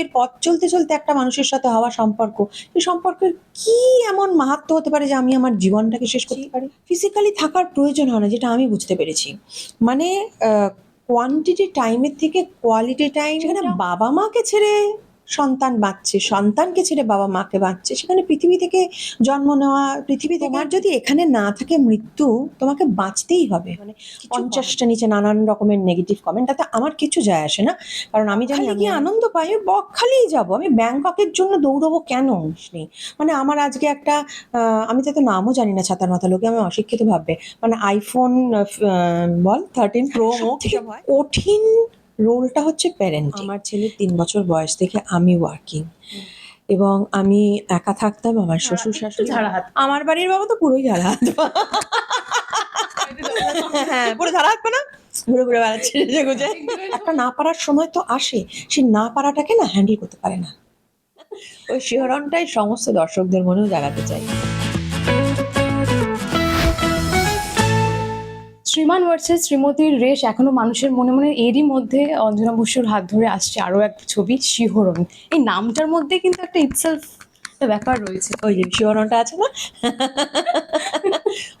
এর পথ চলতে চলতে একটা মানুষের সাথে হওয়া সম্পর্ক এই সম্পর্কের কি এমন মাহাত্ম হতে পারে যে আমি আমার জীবনটাকে শেষ করতে পারি? ফিজিক্যালি থাকার প্রয়োজন হয় না যেটা আমি বুঝতে পেরেছি। মানে কোয়ান্টিটি টাইমের থেকে কোয়ালিটি টাইম যেখানে বাবা মাকে ছেড়ে সন্তান বাঁচছে সন্তানকে ছেড়ে বাবা মাকে বাঁচছে সেখানে পৃথিবী থেকে জন্ম নেওয়া পৃথিবী তোমার যদি এখানে না থাকে মৃত্যু তোমাকে বাঁচতেই হবে। মানে পঞ্চাশটা নিচে নানান রকমের নেগেটিভ কমেন্ট তাতে আমার কিছু যায় আসে না। কারণ আমি জানি আমি আনন্দ পাই বকখালিই যাব। আমি ব্যাংককের জন্য দৌড়বো কেন? নেই। মানে আমার আজকে একটা আমি তো নামও জানি না ছাতার মাথা লোকে আমি অশিক্ষিত ভাববে। মানে আইফোন বল থার্টিন প্রো কঠিন রোলটা হচ্ছে প্যারেন্ট আমার ছেলের তিন বছর বয়স থেকে আমি ওয়ার্কিং এবং আমি একা থাকতাম আমার শ্বশুর শাশুড়ি। আমার বাড়ির বাবা তো পুরোই ঝাড়া হাত। হ্যাঁ পুরো ঝাড়া হাত না? ঘুরে ঘুরে বেড়াচ্ছে গুজে। একটা না পারার সময় তো আসে। সেই না পারাটাকে না হ্যান্ডেল করতে পারে না। ওই শিহরণটাই সমস্ত দর্শকদের মনেও জাগাতে চাই শ্রীমান ভার্সেস শ্রীমতীর রেশ এখনও মানুষের মনে মনে এরই মধ্যে অঞ্জনা বসুর হাত ধরে আসছে আরও এক ছবি, শিহরণ। এই নামটার মধ্যে কিন্তু একটা ইটসেলফ ব্যাপার রয়েছে। ওই যে শিহরণটা আছে না?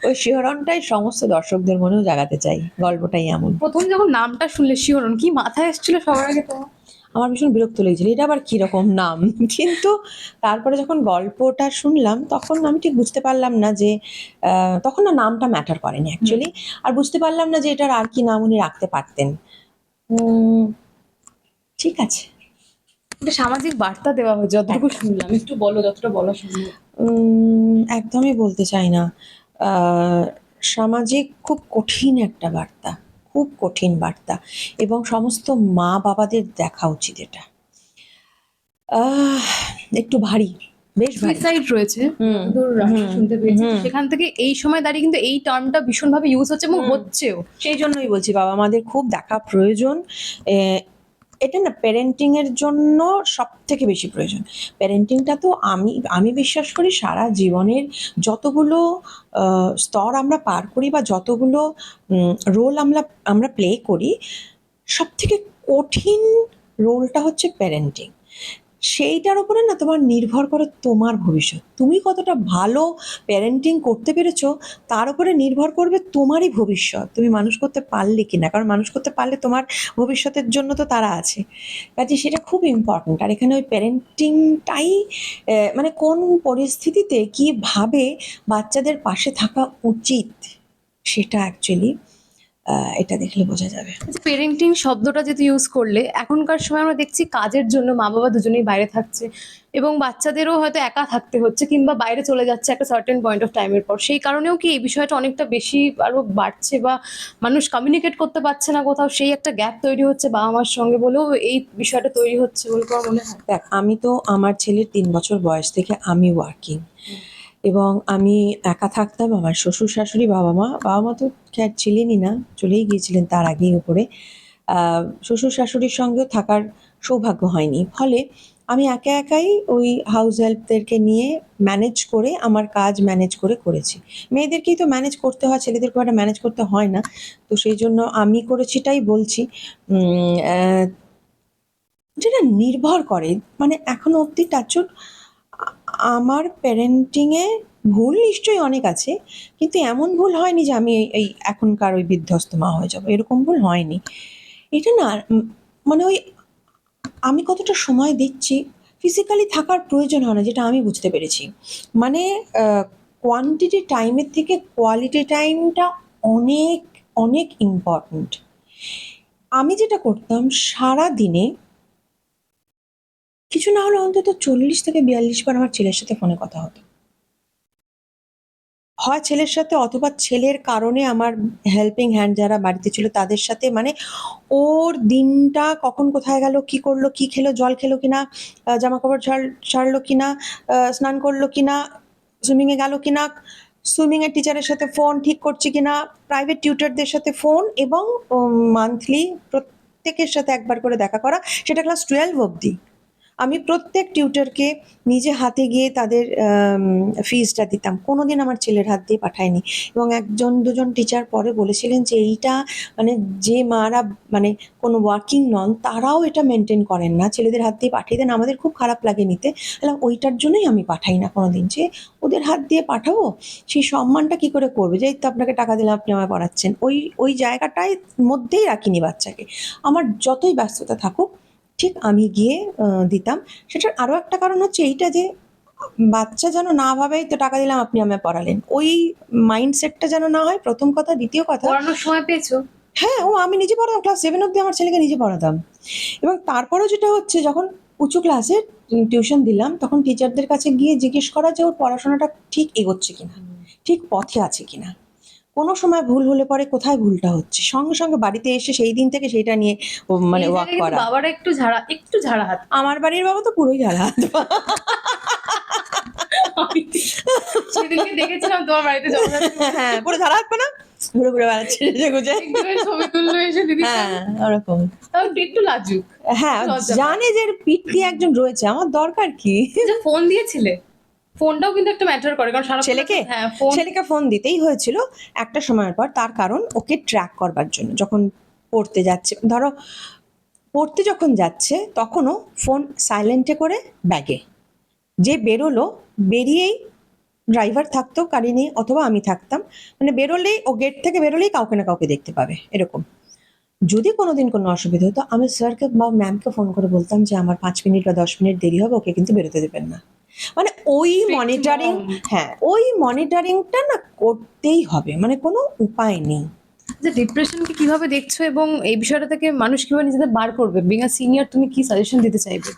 ওই শিহরণটাই সমস্ত দর্শকদের মনেও জাগাতে চাই, গল্পটাই এমন। প্রথম যখন নামটা শুনলে শিহরণ, কি মাথায় এসেছিল সবার আগে তোমার? আমার ভীষণ বিরক্ত লেগেছিল। এটা আবার কীরকম নাম? কিন্তু তারপরে যখন গল্পটা শুনলাম তখন আমি ঠিক বুঝতে পারলাম না যে তখন না নামটা ম্যাটার করেনি অ্যাকচুয়ালি আর বুঝতে পারলাম না যে এটার আর কি নাম উনি রাখতে পারতেন। ঠিক আছে। একটা সামাজিক বার্তা দেওয়া হয়েছে যতটুকু শুনলাম। একটু বলো যতটা বলা উম, একদমই বলতে চাই না। সামাজিক খুব কঠিন একটা বার্তা। খুব কঠিন বার্তা এবং সমস্ত মা বাবাদের দেখা উচিত এটা। আহ, একটু ভারী বেশ সুইসাইড রয়েছে। শুনতে পেয়েছি। সেখান থেকে এই সময় দাঁড়িয়ে কিন্তু এই টার্মটা ভীষণভাবে ইউজ হচ্ছে এবং হচ্ছেও। সেই জন্যই বলছি বাবা মাদের খুব দেখা প্রয়োজন। এটা না প্যারেন্টিং এর জন্য সব থেকে বেশি প্রয়োজন। প্যারেন্টিংটা তো আমি আমি বিশ্বাস করি সারা জীবনের যতগুলো স্তর আমরা পার করি বা যতগুলো রোল আমরা আমরা প্লে করি সব থেকে কঠিন রোলটা হচ্ছে প্যারেন্টিং সেইটার উপরে না তোমার নির্ভর করে তোমার ভবিষ্যৎ। তুমি কতটা ভালো প্যারেন্টিং করতে পেরেছ, তার উপরে নির্ভর করবে তোমারই ভবিষ্যৎ। তুমি মানুষ করতে পারলে কি না? কারণ মানুষ করতে পারলে তোমার ভবিষ্যতের জন্য তো তারা আছে। কাজে সেটা খুব ইম্পর্ট্যান্ট আর এখানে ওই প্যারেন্টিংটাই মানে কোন পরিস্থিতিতে কীভাবে বাচ্চাদের পাশে থাকা উচিত, সেটা অ্যাকচুয়ালি এটা দেখলে বোঝা যাবে। পেরেন্টিং শব্দটা যেহেতু ইউজ করলে এখনকার সময় আমরা দেখছি কাজের জন্য মা বাবা দুজনেই বাইরে থাকছে এবং বাচ্চাদেরও হয়তো একা থাকতে হচ্ছে কিংবা বাইরে চলে যাচ্ছে একটা সার্টেন পয়েন্ট অফ টাইমের পর। সেই কারণেও কি এই বিষয়টা অনেকটা বেশি আরও বাড়ছে বা মানুষ কমিউনিকেট করতে পারছে না কোথাও? সেই একটা গ্যাপ তৈরি হচ্ছে বাবা মার সঙ্গে বলেও এই বিষয়টা তৈরি হচ্ছে বলে মনে হয়? দেখ আমি তো আমার ছেলের তিন বছর বয়স থেকে আমি ওয়ার্কিং এবং আমি একা থাকতাম, আমার শ্বশুর শাশুড়ি, বাবা মা। বাবা মা তো খেয়ার ছিলেনই না, চলেই গিয়েছিলেন তার আগেই উপরে। শ্বশুর শাশুড়ির সঙ্গেও থাকার সৌভাগ্য হয়নি। ফলে আমি একা একাই ওই হাউস হেল্পদেরকে নিয়ে ম্যানেজ করে, আমার কাজ ম্যানেজ করে করেছি। মেয়েদেরকেই তো ম্যানেজ করতে হয়, ছেলেদের খুব একটা ম্যানেজ করতে হয় না। তো সেই জন্য আমি করেছিটাই বলছি। যেটা নির্ভর করে মানে এখনও অবধি টাচুট আমার প্যারেন্টিংয়ে ভুল নিশ্চয়ই অনেক আছে, কিন্তু এমন ভুল হয়নি যে আমি এই- এখনকার ওই বিধ্বস্ত মা হয়ে যাব। এরকম ভুল হয়নি। এটা না মানে ওই আমি কতটা সময় দিচ্ছি ফিজিক্যালি থাকার প্রয়োজন হয় না, যেটা আমি বুঝতে পেরেছি। মানে কোয়ান্টিটি টাইমের থেকে কোয়ালিটি টাইমটা অনেক অনেক ইম্পর্ট্যান্ট আমি যেটা করতাম সারা দিনে কিছু না হলে অন্তত চল্লিশ থেকে বিয়াল্লিশ বার আমার ছেলের সাথে ফোনে কথা হতো। হয় ছেলের সাথে অথবা ছেলের কারণে আমার হেল্পিং হ্যান্ড যারা বাড়িতে ছিল তাদের সাথে মানে ওর দিনটা কখন কোথায় গেল, কি করল, কি খেলো, জল খেলো কিনা জামা কাপড় ছাড়, ছাড়লো কিনা স্নান করল কিনা সুইমিংয়ে গেল কিনা সুইমিংয়ের টিচারের সাথে ফোন ঠিক করছে কিনা প্রাইভেট টিউটারদের সাথে ফোন এবং মান্থলি প্রত্যেকের সাথে একবার করে দেখা করা, সেটা ক্লাস টুয়েলভ অবধি। আমি প্রত্যেক টিউটরকে নিজে হাতে গিয়ে তাদের ফিজটা দিতাম। কোনো দিন আমার ছেলের হাত দিয়ে পাঠায়নি। এবং একজন দুজন টিচার পরে বলেছিলেন যে, এইটা মানে যে মারা মানে কোনো ওয়ার্কিং নন তারাও এটা মেনটেন করেন না। ছেলেদের হাত দিয়ে পাঠিয়ে দেন। আমাদের খুব খারাপ লাগে নিতে। তাহলে ওইটার জন্যই আমি পাঠাই না কোনোদিন। যে ওদের হাত দিয়ে পাঠাবো, সেই সম্মানটা কি করে করবে? যে তো আপনাকে টাকা দিলাম, আপনি আমায় পড়াচ্ছেন। ওই ওই জায়গাটায় মধ্যেই রাখিনি বাচ্চাকে। আমার যতই ব্যস্ততা থাকুক ঠিক আমি গিয়ে দিতাম। সেটার আরও একটা কারণ হচ্ছে এইটা যে বাচ্চা যেন না ভাবে তো টাকা দিলাম আপনি আমায় পড়ালেন। ওই মাইন্ডসেটটা যেন না হয় প্রথম কথা। দ্বিতীয় কথা পড়ানোর সময় পেয়েছ? হ্যাঁ ও আমি নিজে পড়াতাম ক্লাস সেভেন অব্দি আমার ছেলেকে নিজে পড়াতাম। এবং তারপরেও যেটা হচ্ছে যখন উঁচু ক্লাসে টিউশন দিলাম তখন টিচারদের কাছে গিয়ে জিজ্ঞেস করা যে ওর পড়াশোনাটা ঠিক এগোচ্ছে কিনা ঠিক পথে আছে কিনা। কোনো সময় ভুল হলে পরে কোথায় ভুলটা হচ্ছে? সঙ্গে সঙ্গে বাড়িতে এসে সেই দিন থেকে সেইটা নিয়ে মানে কিন্তু করা। বাবারা একটু ঝাড়া একটু ঝাড়া হাত। আমার বাড়ির বাবা তো পুরোই ঝাড়া সেদিনকে দেখেছিলাম তোমার বাড়িতে হ্যাঁ পুরো ঝাড়া হাত না ঘুরে ঘুরে বেড়াচ্ছে ছবি তুললো এসে দিদি হ্যাঁ ওরকম। তাও একটু লাজুক হ্যাঁ জানে যে এর পিঠ দিয়ে একজন রয়েছে আমার দরকার কি? ফোন দিয়েছিলে? ফোনটাও কিন্তু একটা ম্যাটার করে কারণ সারা ছেলেকে? হ্যাঁ ছেলেকে ফোন দিতেই হয়েছিল একটা সময়ের পর তার কারণ ওকে ট্র্যাক করবার জন্য যখন পড়তে যাচ্ছে। ধরো পড়তে যখন যাচ্ছে তখনও ফোন সাইলেন্টে করে ব্যাগে যে বেরোলো বেরিয়েই ড্রাইভার থাকতো গাড়ি নিয়ে অথবা আমি থাকতাম। মানে বেরোলেই ও গেট থেকে বেরোলেই কাউকে না কাউকে দেখতে পাবে এরকম। যদি কোনোদিন কোনো অসুবিধা হতো আমি স্যারকে বা ম্যামকে ফোন করে বলতাম যে আমার পাঁচ মিনিট বা দশ মিনিট দেরি হবে ওকে কিন্তু বেরোতে দেবেন না। মানে ওই মনিটরিং হ্যাঁ ওই মনিটরিংটা না করতেই হবে মানে কোনো উপায় নেই। যে ডিপ্রেশনকে কীভাবে দেখছ এবং এই বিষয়টা থেকে মানুষ কীভাবে নিজেদের বার করবে? বিং আ সিনিয়র তুমি কি সাজেশন দিতে চাইবে?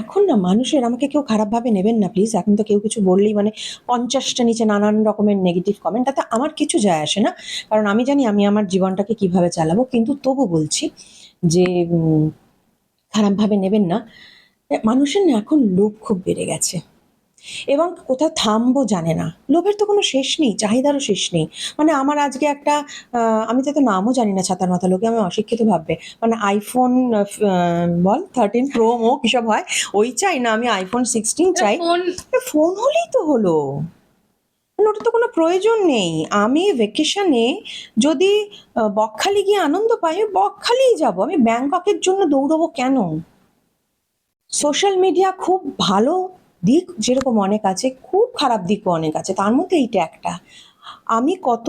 এখন না মানুষের আমাকে কেউ খারাপভাবে নেবেন না প্লিজ এখন তো কেউ কিছু বললেই মানে পঞ্চাশটা নিচে নানান রকমের নেগেটিভ কমেন্ট তাতে আমার কিছু যায় আসে না। কারণ আমি জানি আমি আমার জীবনটাকে কীভাবে চালাবো কিন্তু তবু বলছি যে খারাপভাবে নেবেন না। মানুষের না এখন লোভ খুব বেড়ে গেছে। এবং কোথাও থামবো জানে না। লোভের তো কোনো শেষ নেই চাহিদারও শেষ নেই। মানে আমার আজকে একটা আমি তো নামও জানি না ছাতার মাথা লোকে আমি অশিক্ষিত ভাববে। মানে আইফোন বল থার্টিন প্রো মো কিসব হয়? ওই চাই না আমি আইফোন সিক্সটিন চাই। ফোন হলেই তো হলো। মানে ওটা তো কোনো প্রয়োজন নেই। আমি ভেকেশনে যদি বকখালি গিয়ে আনন্দ পাই বকখালিই যাব। আমি ব্যাংককের জন্য দৌড়বো কেন? সোশ্যাল মিডিয়া খুব ভালো দিক যেরকম অনেক আছে, খুব খারাপ দিকও অনেক আছে। তার মধ্যে এইটা একটা। আমি কত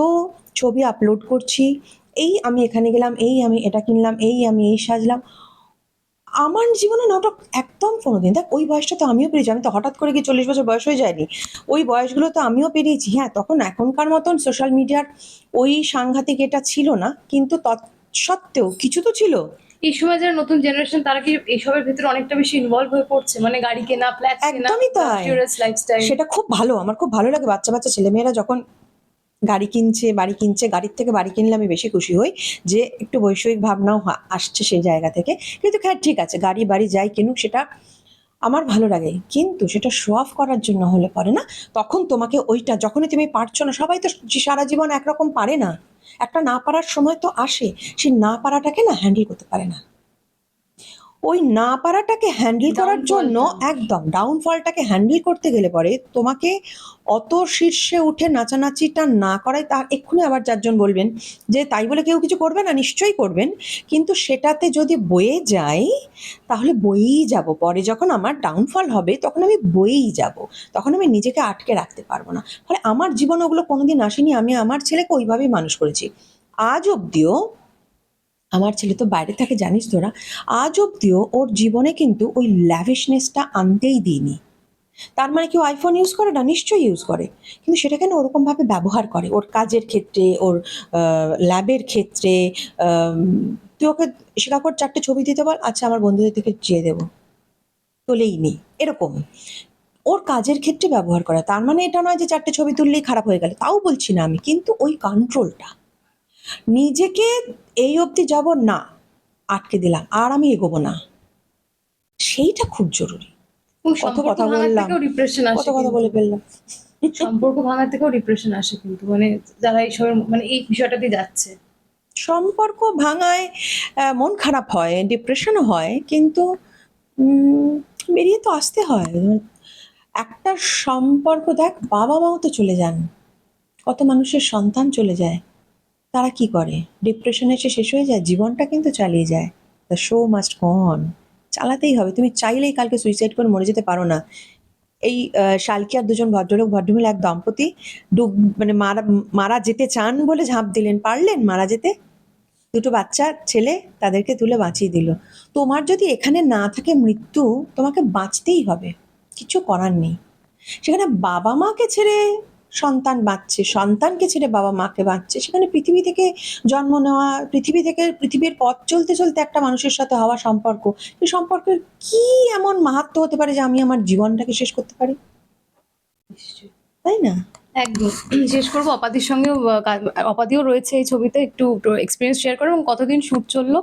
ছবি আপলোড করছি, এই আমি এখানে গেলাম, এই আমি এটা কিনলাম, এই আমি এই সাজলাম। আমার জীবনে নাটক একদম কোনোদিন, দেখ ওই বয়সটা তো আমিও পেরিয়েছি, আমি তো হঠাৎ করে গিয়ে চল্লিশ বছর বয়স হয়ে যায়নি। ওই বয়সগুলো তো আমিও পেরিয়েছি হ্যাঁ তখন এখনকার মতন সোশ্যাল মিডিয়ার ওই সাংঘাতিক এটা ছিল না, কিন্তু তৎসত্ত্বেও কিছু তো ছিল। এই সময় যারা নতুন জেনারেশন তারা কি এইসবের ভিতরে অনেকটা বেশি ইনভলভ হয়ে পড়ছে? মানে গাড়ি কেনা ফ্ল্যাট কেনা একদমই তাই। লাইফস্টাইল সেটা খুব ভালো আমার খুব ভালো লাগে। বাচ্চা বাচ্চা ছেলেমেয়েরা যখন গাড়ি কিনছে বাড়ি কিনছে গাড়ির থেকে বাড়ি কিনলে আমি বেশি খুশি হই যে একটু বৈষয়িক ভাবনাও আসছে সেই জায়গা থেকে। কিন্তু হ্যাঁ ঠিক আছে গাড়ি বাড়ি যাই কিনুক সেটা আমার ভালো লাগে। কিন্তু সেটা শো অফ করার জন্য হলে পারে না তখন তোমাকে ওইটা যখনই তুমি পারছ না সবাই তো সারা জীবন একরকম পারে না। একটা না পারার সময় তো আসে সেই না পারাটাকে না হ্যান্ডেল করতে পারে না। ওই না পারাটাকে হ্যান্ডেল করার জন্য। একদম ডাউনফলটাকে হ্যান্ডেল করতে গেলে পরে তোমাকে অত শীর্ষে উঠে নাচানাচিটা না করাই তা এক্ষুনি আবার চারজন বলবেন যে তাই বলে কেউ কিছু করবে না? নিশ্চয়ই করবেন। কিন্তু সেটাতে যদি বয়ে যাই তাহলে বয়েই যাব। পরে যখন আমার ডাউনফল হবে তখন আমি বয়েই যাব। তখন আমি নিজেকে আটকে রাখতে পারব না। ফলে আমার জীবন ওগুলো কোনোদিন আসেনি। আমি আমার ছেলেকে ওইভাবেই মানুষ করেছি। আজ অবধিও আমার ছেলে তো বাইরে থাকে, জানিস তোরা। আজ অবধিও ওর জীবনে কিন্তু ওই ল্যাভিশনেসটা আনতেই দিইনি। তার মানে কেউ আইফোন ইউজ করে না? নিশ্চয়ই ইউজ করে। কিন্তু সেটা কেন ওরকমভাবে ব্যবহার করে? ওর কাজের ক্ষেত্রে, ওর ল্যাবের ক্ষেত্রে তুই ওকে শিকাগোর চারটে ছবি দিতে বল আচ্ছা আমার বন্ধুদের থেকে চেয়ে দেবো। তোলেই নি এরকম। ওর কাজের ক্ষেত্রে ব্যবহার করা। তার মানে এটা নয় যে চারটে ছবি তুললেই খারাপ হয়ে গেল, তাও বলছি না আমি। কিন্তু ওই কন্ট্রোলটা নিজেকে এই অবধি যাব না আটকে দিলাম আর আমি এগোবো না। সেইটা খুব জরুরি। কত কথা বললাম। কত কথা বলে ফেললাম। সম্পর্ক ভাঙার থেকেও ডিপ্রেশন আসে কিন্তু মানে যারা এইসবের মানে এই বিষয়টা যাচ্ছে। সম্পর্ক ভাঙায় আহ, মন খারাপ হয় ডিপ্রেশনও হয় কিন্তু উম, বেরিয়ে তো আসতে হয়। একটা সম্পর্ক দেখ বাবা মাও তো চলে যান। কত মানুষের সন্তান চলে যায়। তারা কি করে? ডিপ্রেশনে এসে শেষ হয়ে যায় জীবনটা কিন্তু চালিয়ে যায়। দ্য শো মাস্ট অন চালাতেই হবে। তুমি চাইলেই কালকে সুইসাইড করে মরে যেতে পারো না। এই আহ, আর দুজন ভদ্রলোক ভদ্রমহিলা এক দম্পতি ডুব মানে মারা মারা যেতে চান বলে ঝাঁপ দিলেন। পারলেন মারা যেতে? দুটো বাচ্চা ছেলে তাদেরকে তুলে বাঁচিয়ে দিল। তোমার যদি এখানে না থাকে মৃত্যু তোমাকে বাঁচতেই হবে। কিছু করার নেই। সেখানে বাবা মাকে ছেড়ে সন্তান বাঁচছে সন্তানকে ছেড়ে বাবা মাকে বাঁচছে। সেখানে পৃথিবী থেকে জন্ম নেওয়া পৃথিবী থেকে পৃথিবীর পথ চলতে চলতে একটা মানুষের সাথে হওয়া সম্পর্ক। সেই সম্পর্কের কি এমন মাহাত্ম হতে পারে যে আমি আমার জীবনটাকে শেষ করতে পারি? তাই না? একদম। শেষ করব। অপাদির সঙ্গেও অপাদিও রয়েছে এই ছবিতে। একটু এক্সপিরিয়েন্স শেয়ার করো এবং কতদিন শুট চলল?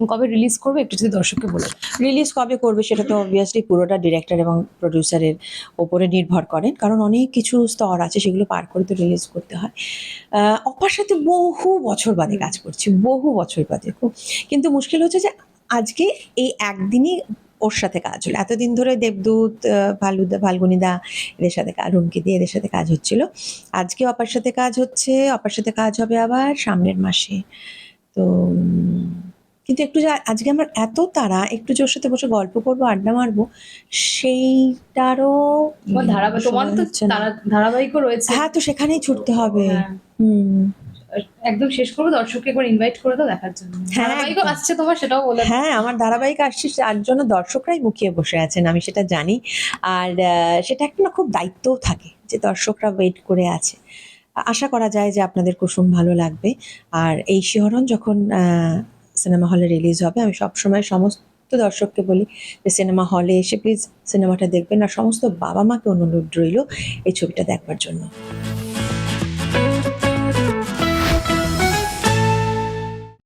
কবে রিলিজ করবে একটু যদি দর্শককে বলে রিলিজ কবে করবে সেটা তো অবভিয়াসলি পুরোটা ডিরেক্টর এবং প্রডিউসারের ওপরে নির্ভর করেন, কারণ অনেক কিছু স্তর আছে সেগুলো পার করে তো রিলিজ করতে হয়। অপার সাথে বহু বছর বাদে কাজ করছি, বহু বছর বাদে খুব। কিন্তু মুশকিল হচ্ছে যে আজকে এই একদিনই ওর সাথে কাজ হলো। এতদিন ধরে দেবদূত ভালুদা, ফাল্গুনিদা এদের সাথে রুমকি দিয়ে এদের সাথে কাজ হচ্ছিল। আজকে অপার সাথে কাজ হচ্ছে, অপার সাথে কাজ হবে আবার সামনের মাসে। তো কিন্তু একটু যে আজকে আমার এত তারা একটু যে ওর সাথে বসে গল্প করব আড্ডা মারবো সেইটারও ধারাবাহিক ধারাবাহিকও রয়েছে। হ্যাঁ তো সেখানেই ছুটতে হবে। হ্যাঁ। হুম। একদম শেষ করব দর্শককে একবার ইনভাইট করে দাও দেখার জন্য। হ্যাঁ, ধারাবাহিকও আসছে তোমার সেটাও বলে হ্যাঁ আমার ধারাবাহিক আসছে তার জন্য দর্শকরাই মুখিয়ে বসে আছেন আমি সেটা জানি। আর সেটা একটা না খুব দায়িত্বও থাকে যে দর্শকরা ওয়েট করে আছে। আশা করা যায় যে আপনাদের কুসুম ভালো লাগবে। আর এই শিহরণ যখন সিনেমা হলে রিলিজ হবে। আমি সবসময় সমস্ত দর্শককে বলি যে সিনেমা হলে এসে প্লিজ সিনেমাটা দেখবেন। আর সমস্ত বাবা মাকে অনুরোধ রইল এই ছবিটা দেখবার জন্য।